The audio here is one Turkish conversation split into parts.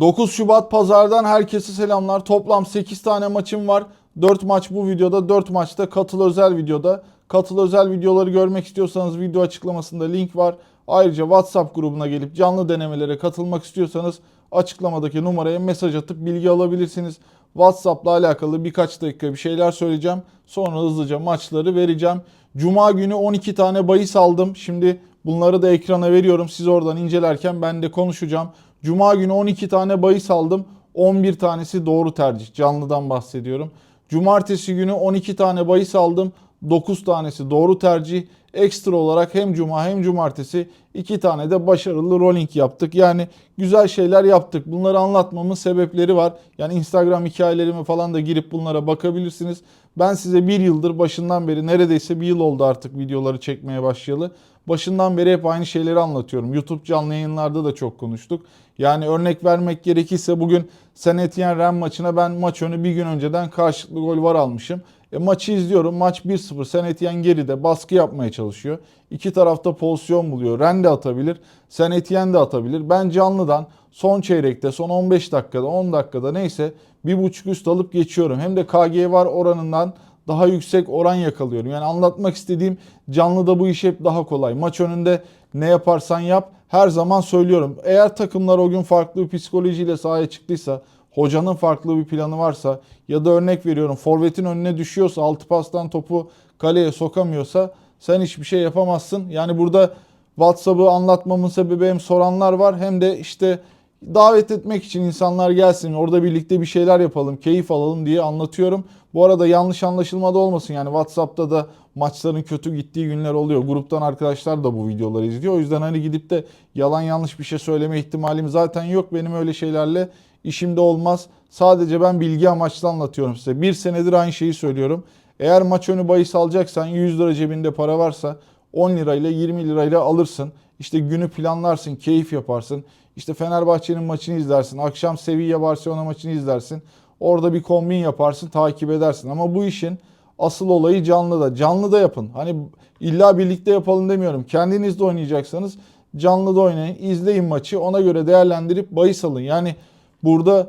9 Şubat pazardan herkese selamlar. Toplam 8 tane maçım var. 4 maç bu videoda, 4 maçta katıl özel videoda. Katıl özel videoları görmek istiyorsanız video açıklamasında link var. Ayrıca WhatsApp grubuna gelip canlı denemelere katılmak istiyorsanız açıklamadaki numaraya mesaj atıp bilgi alabilirsiniz. WhatsApp'la alakalı birkaç dakika bir şeyler söyleyeceğim. Sonra hızlıca maçları vereceğim. Cuma günü 12 tane bahis aldım. Şimdi bunları da ekrana veriyorum. Siz oradan incelerken ben de konuşacağım. Cuma günü 12 tane bahis aldım. 11 tanesi doğru tercih. Canlıdan bahsediyorum. Cumartesi günü 12 tane bahis aldım. 9 tanesi doğru tercih. Ekstra olarak hem cuma hem cumartesi 2 tane de başarılı rolling yaptık. Yani güzel şeyler yaptık. Bunları anlatmamın sebepleri var. Yani Instagram hikayelerime falan da girip bunlara bakabilirsiniz. Ben size bir yıldır başından beri neredeyse bir yıl oldu artık videoları çekmeye başlayalı. Başından beri hep aynı şeyleri anlatıyorum. YouTube canlı yayınlarda da çok konuştuk. Yani örnek vermek gerekirse bugün Saint Etienne Ren maçına ben maç önü bir gün önceden karşılıklı gol var almışım. E, maçı izliyorum. Maç 1-0. Saint Etienne geride baskı yapmaya çalışıyor. İki tarafta pozisyon buluyor. Ren de atabilir. Saint Etienne de atabilir. Ben canlıdan son çeyrekte, son 15 dakikada, 10 dakikada neyse bir buçuk üst alıp geçiyorum. Hem de KG var oranından daha yüksek oran yakalıyorum. Yani anlatmak istediğim canlıda bu iş hep daha kolay. Maç önünde ne yaparsan yap her zaman söylüyorum. Eğer takımlar o gün farklı bir psikolojiyle sahaya çıktıysa, hocanın farklı bir planı varsa ya da örnek veriyorum forvetin önüne düşüyorsa, altı pastan topu kaleye sokamıyorsa sen hiçbir şey yapamazsın. Yani burada WhatsApp'ı anlatmamın sebebi hem soranlar var hem de işte davet etmek için insanlar gelsin orada birlikte bir şeyler yapalım, keyif alalım diye anlatıyorum. Bu arada yanlış anlaşılmada olmasın yani WhatsApp'ta da maçların kötü gittiği günler oluyor. Gruptan arkadaşlar da bu videoları izliyor. O yüzden hani gidip de yalan yanlış bir şey söyleme ihtimalim zaten yok. Benim öyle şeylerle işimde olmaz. Sadece ben bilgi amaçlı anlatıyorum size. Bir senedir aynı şeyi söylüyorum. Eğer maç önü bahis alacaksan 100 lira cebinde para varsa 10 lirayla 20 lirayla alırsın. İşte günü planlarsın, keyif yaparsın. İşte Fenerbahçe'nin maçını izlersin. Akşam Sevilla Barcelona maçını izlersin. Orada bir kombin yaparsın, takip edersin. Ama bu işin asıl olayı canlıda. Canlıda yapın. Hani illa birlikte yapalım demiyorum. Kendiniz de oynayacaksanız canlıda oynayın. izleyin maçı. Ona göre değerlendirip bahis alın. Yani burada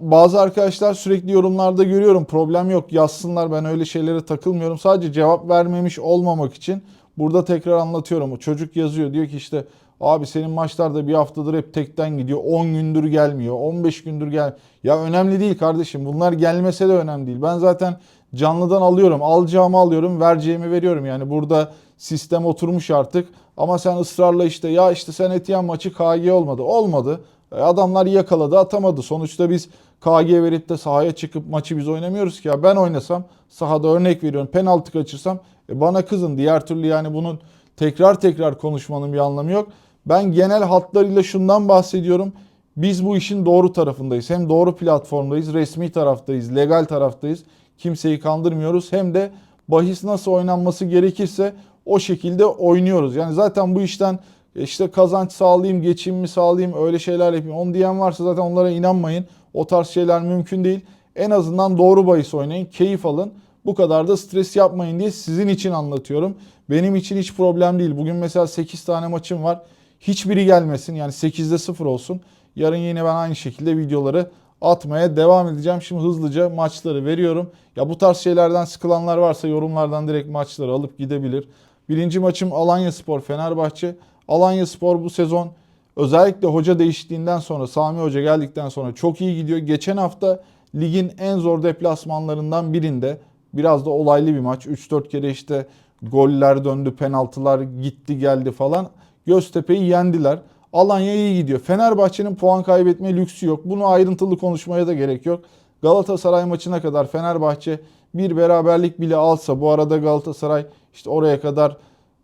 bazı arkadaşlar sürekli yorumlarda görüyorum. Problem yok yazsınlar. Ben öyle şeylere takılmıyorum. Sadece cevap vermemiş olmamak için burada tekrar anlatıyorum. O çocuk yazıyor. Diyor ki işte Abi senin maçlarda bir haftadır hep tekten gidiyor. 10 gündür gelmiyor. 15 gündür gel. Ya önemli değil kardeşim. Bunlar gelmese de önemli değil. Ben zaten canlıdan alıyorum. Alacağımı alıyorum. Vereceğimi veriyorum. Yani burada sistem oturmuş artık. Ama sen ısrarla işte ya işte sen Etiyen maçı KG olmadı. Olmadı. E, Adamlar yakaladı atamadı. Sonuçta biz KG verip de sahaya çıkıp maçı biz oynamıyoruz ki. Ya ben oynasam sahada örnek veriyorum penaltı kaçırsam e bana kızın. Diğer türlü yani bunun tekrar tekrar konuşmanın bir anlamı yok. Ben genel hatlarıyla şundan bahsediyorum. Biz bu işin doğru tarafındayız. Hem doğru platformdayız, resmi taraftayız, legal taraftayız. Kimseyi kandırmıyoruz. Hem de bahis nasıl oynanması gerekirse o şekilde oynuyoruz. Yani zaten bu işten işte kazanç sağlayayım, geçimimi sağlayayım, öyle şeyler yapayım. Onu diyen varsa zaten onlara inanmayın. O tarz şeyler mümkün değil. En azından doğru bahis oynayın, keyif alın. Bu kadar da stres yapmayın diye sizin için anlatıyorum. Benim için hiç problem değil. Bugün mesela 8 tane maçım var. Hiçbiri gelmesin. Yani 8'de 0 olsun. Yarın yine ben aynı şekilde videoları atmaya devam edeceğim. Şimdi hızlıca maçları veriyorum. Ya bu tarz şeylerden sıkılanlar varsa yorumlardan direkt maçları alıp gidebilir. Birinci maçım Alanya Spor Fenerbahçe. Alanya Spor bu sezon özellikle hoca değiştiğinden sonra Sami Hoca geldikten sonra çok iyi gidiyor. Geçen hafta ligin en zor deplasmanlarından birinde biraz da olaylı bir maç. 3-4 kere işte goller döndü, penaltılar gitti geldi falan. Göztepe'yi yendiler. Alanya iyi gidiyor. Fenerbahçe'nin puan kaybetme lüksü yok. Bunu ayrıntılı konuşmaya da gerek yok. Galatasaray maçına kadar Fenerbahçe bir beraberlik bile alsa bu arada Galatasaray işte oraya kadar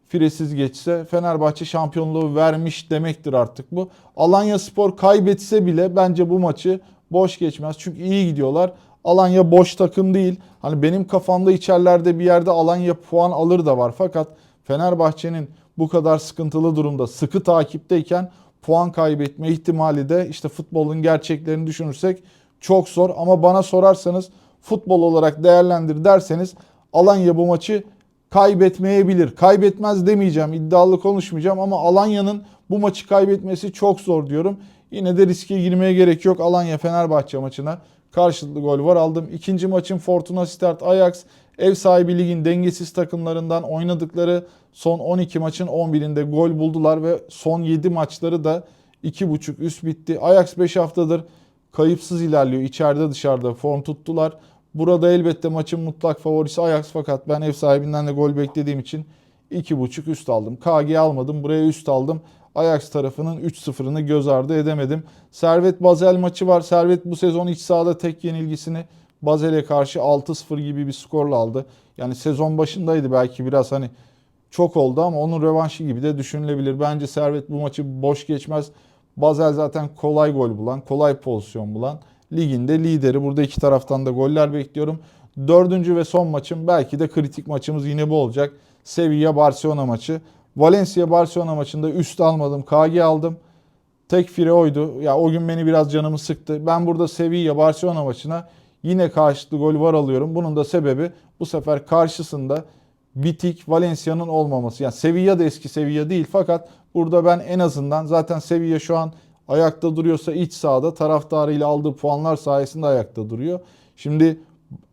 firesiz geçse Fenerbahçe şampiyonluğu vermiş demektir artık bu. Alanya Spor kaybetse bile bence bu maçı boş geçmez. Çünkü iyi gidiyorlar. Alanya boş takım değil. Hani benim kafamda içerlerde bir yerde Alanya puan alır da var. Fakat Fenerbahçe'nin bu kadar sıkıntılı durumda sıkı takipteyken puan kaybetme ihtimali de işte futbolun gerçeklerini düşünürsek çok zor. Ama bana sorarsanız futbol olarak değerlendir derseniz Alanya bu maçı kaybetmeyebilir. Kaybetmez demeyeceğim, iddialı konuşmayacağım ama Alanya'nın bu maçı kaybetmesi çok zor diyorum. Yine de riske girmeye gerek yok. Alanya Fenerbahçe maçına karşılıklı gol var aldım. İkinci maçın Fortuna Sittard Ajax ev sahibi ligin dengesiz takımlarından oynadıkları son 12 maçın 11'inde gol buldular ve son 7 maçları da 2.5 üst bitti. Ajax 5 haftadır kayıpsız ilerliyor. İçeride dışarıda form tuttular. Burada elbette maçın mutlak favorisi Ajax fakat ben ev sahibinden de gol beklediğim için 2.5 üst aldım. KG almadım. Buraya üst aldım. Ajax tarafının 3-0'ını göz ardı edemedim. Servet Basel maçı var. Servet bu sezon iç sahada tek yenilgisini Basel'e karşı 6-0 gibi bir skorla aldı. Yani sezon başındaydı belki biraz hani çok oldu ama onun rövanşı gibi de düşünülebilir. Bence Servet bu maçı boş geçmez. Basel zaten kolay gol bulan, kolay pozisyon bulan. Liginde lideri. Burada iki taraftan da goller bekliyorum. Dördüncü ve son maçım belki de kritik maçımız yine bu olacak. Sevilla Barcelona maçı. Valencia Barcelona maçında üst almadım. KG aldım. Tek fire oydu. Ya o gün beni biraz canımı sıktı. Ben burada Sevilla Barcelona maçına yine karşılıklı gol var alıyorum. Bunun da sebebi bu sefer karşısında bitik Valencia'nın olmaması. Yani Sevilla da eski Sevilla değil fakat burada ben en azından zaten Sevilla şu an ayakta duruyorsa iç sahada taraftarıyla aldığı puanlar sayesinde ayakta duruyor. Şimdi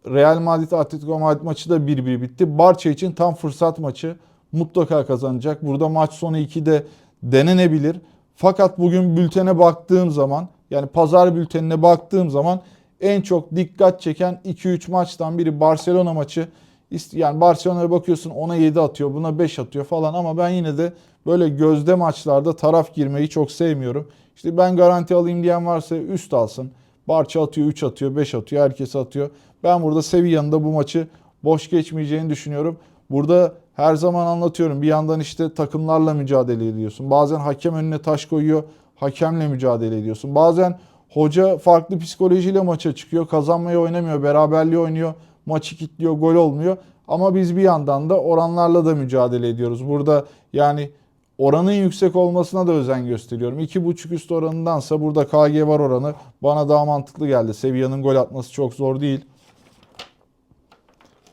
Real Madrid Atletico Madrid maçı da 1-1 bitti. Barça için tam fırsat maçı mutlaka kazanacak. Burada maç sonu 2'de denenebilir. Fakat bugün bültene baktığım zaman yani pazar bültenine baktığım zaman en çok dikkat çeken 2-3 maçtan biri Barcelona maçı. Yani Barcelona'ya bakıyorsun ona 7 atıyor, buna 5 atıyor falan ama ben yine de böyle gözde maçlarda taraf girmeyi çok sevmiyorum. İşte ben garanti alayım diyen varsa üst alsın. Barça atıyor, 3 atıyor, 5 atıyor, herkes atıyor. Ben burada Sevilla'nın da bu maçı boş geçmeyeceğini düşünüyorum. Burada her zaman anlatıyorum. Bir yandan işte takımlarla mücadele ediyorsun. Bazen hakem önüne taş koyuyor. Hakemle mücadele ediyorsun. Bazen hoca farklı psikolojiyle maça çıkıyor. Kazanmayı oynamıyor. Beraberliği oynuyor. Maçı kilitliyor. Gol olmuyor. Ama biz bir yandan da oranlarla da mücadele ediyoruz. Burada yani oranın yüksek olmasına da özen gösteriyorum. 2.5 üst oranındansa burada KG var oranı bana daha mantıklı geldi. Sevilla'nın gol atması çok zor değil.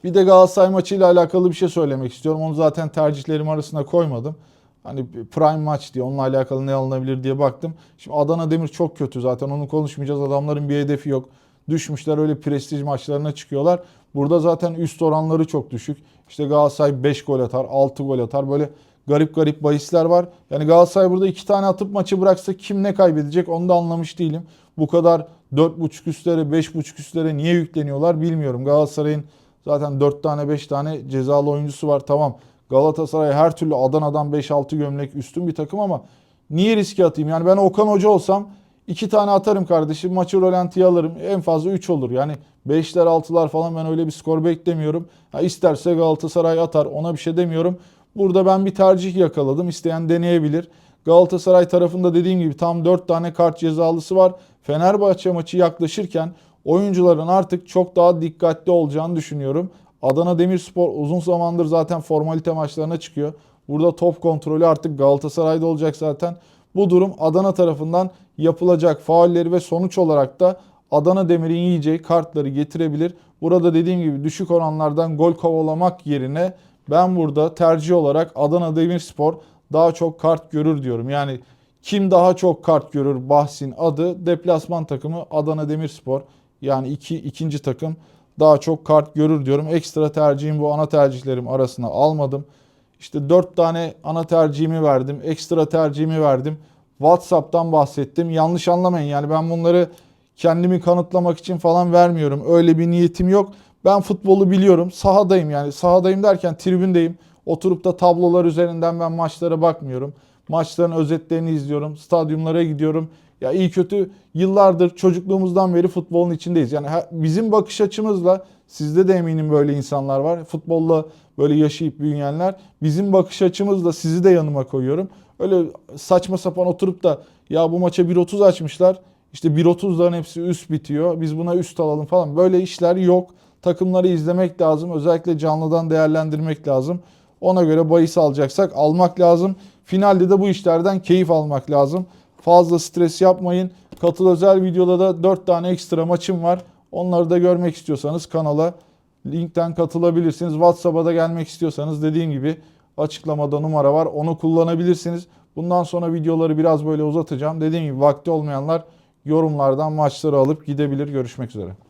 Bir de Galatasaray maçıyla alakalı bir şey söylemek istiyorum. Onu zaten tercihlerim arasına koymadım. Hani prime maç diye onunla alakalı ne alınabilir diye baktım. Şimdi Adana Demir çok kötü zaten onu konuşmayacağız. Adamların bir hedefi yok. Düşmüşler öyle prestij maçlarına çıkıyorlar. Burada zaten üst oranları çok düşük. İşte Galatasaray 5 gol atar, 6 gol atar. Böyle garip garip bahisler var. Yani Galatasaray burada 2 tane atıp maçı bıraksa kim ne kaybedecek onu da anlamış değilim. Bu kadar 4.5 üstlere, 5.5 üstlere niye yükleniyorlar bilmiyorum. Galatasaray'ın Zaten 4 tane 5 tane cezalı oyuncusu var. Tamam Galatasaray her türlü Adana'dan 5-6 gömlek üstün bir takım ama niye riske atayım? Yani ben Okan Hoca olsam 2 tane atarım kardeşim. Maçı rolantiye alırım. En fazla 3 olur. Yani 5'ler 6'lar falan ben öyle bir skor beklemiyorum. Ha, isterse Galatasaray atar. Ona bir şey demiyorum. Burada ben bir tercih yakaladım. İsteyen deneyebilir. Galatasaray tarafında dediğim gibi tam 4 tane kart cezalısı var. Fenerbahçe maçı yaklaşırken oyuncuların artık çok daha dikkatli olacağını düşünüyorum. Adana Demirspor uzun zamandır zaten formalite maçlarına çıkıyor. Burada top kontrolü artık Galatasaray'da olacak zaten. Bu durum Adana tarafından yapılacak faulleri ve sonuç olarak da Adana Demir'in yiyeceği kartları getirebilir. Burada dediğim gibi düşük oranlardan gol kovalamak yerine ben burada tercih olarak Adana Demirspor daha çok kart görür diyorum. Yani kim daha çok kart görür bahsin adı deplasman takımı Adana Demirspor. Yani iki, ikinci takım daha çok kart görür diyorum. Ekstra tercihim bu ana tercihlerim arasına almadım. İşte 4 tane ana tercihimi verdim. Ekstra tercihimi verdim. WhatsApp'tan bahsettim. Yanlış anlamayın yani ben bunları kendimi kanıtlamak için falan vermiyorum. Öyle bir niyetim yok. Ben futbolu biliyorum. Sahadayım yani. Sahadayım derken tribündeyim. Oturup da tablolar üzerinden ben maçlara bakmıyorum. Maçların özetlerini izliyorum. Stadyumlara gidiyorum. Ya iyi kötü yıllardır çocukluğumuzdan beri futbolun içindeyiz. Yani bizim bakış açımızla sizde de eminim böyle insanlar var. Futbolla böyle yaşayıp büyüyenler. Bizim bakış açımızla sizi de yanıma koyuyorum. Öyle saçma sapan oturup da ya bu maça 1.30 açmışlar. İşte 1.30'ların hepsi üst bitiyor. Biz buna üst alalım falan. Böyle işler yok. Takımları izlemek lazım. Özellikle canlıdan değerlendirmek lazım. Ona göre bahis alacaksak almak lazım. Finalde de bu işlerden keyif almak lazım. Fazla stres yapmayın. Katıl özel videoda da 4 tane ekstra maçım var. Onları da görmek istiyorsanız kanala linkten katılabilirsiniz. WhatsApp'a da gelmek istiyorsanız dediğim gibi açıklamada numara var. Onu kullanabilirsiniz. Bundan sonra videoları biraz böyle uzatacağım. Dediğim gibi vakti olmayanlar yorumlardan maçları alıp gidebilir. Görüşmek üzere.